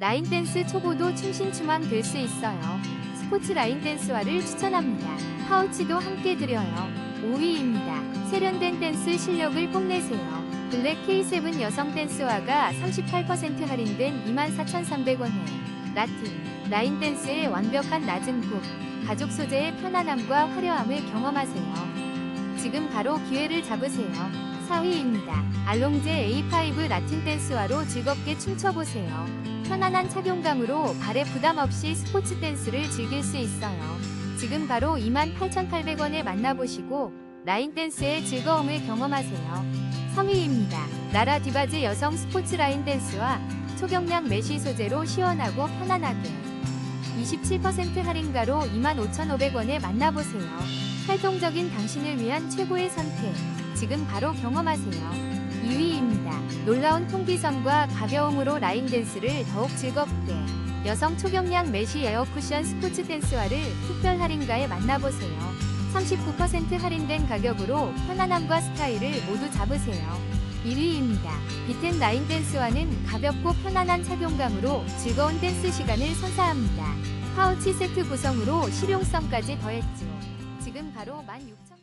라인 댄스 초보도 춤신춤함 될 수 있어요. 스포츠 라인 댄스화를 추천합니다. 파우치도 함께 드려요. 5위입니다. 세련된 댄스 실력을 뽐내세요. 블랙 K7 여성 댄스화가 38% 할인된 24,300원에 라틴, 라인 댄스의 완벽한 낮은 굽, 가죽 소재의 편안함과 화려함을 경험하세요. 지금 바로 기회를 잡으세요. 4위입니다. 알롱제 A5 라틴 댄스화로 즐겁게 춤춰보세요. 편안한 착용감으로 발에 부담 없이 스포츠 댄스를 즐길 수 있어요. 지금 바로 28,800원에 만나보시고 라인 댄스의 즐거움을 경험하세요. 3위입니다. 나라 디바즈 여성 스포츠 라인 댄스와 초경량 메쉬 소재로 시원하고 편안하게 27% 할인가로 25,500원에 만나보세요. 활동적인 당신을 위한 최고의 선택. 지금 바로 경험하세요. 2위입니다. 놀라운 통기성과 가벼움으로 라인 댄스를 더욱 즐겁게. 여성 초경량 메쉬 에어 쿠션 스포츠 댄스화를 특별 할인가에 만나보세요. 39% 할인된 가격으로 편안함과 스타일을 모두 잡으세요. 1위입니다. 비텐 라인 댄스화는 가볍고 편안한 착용감으로 즐거운 댄스 시간을 선사합니다. 파우치 세트 구성으로 실용성까지 더했죠. 지금 바로 16,000원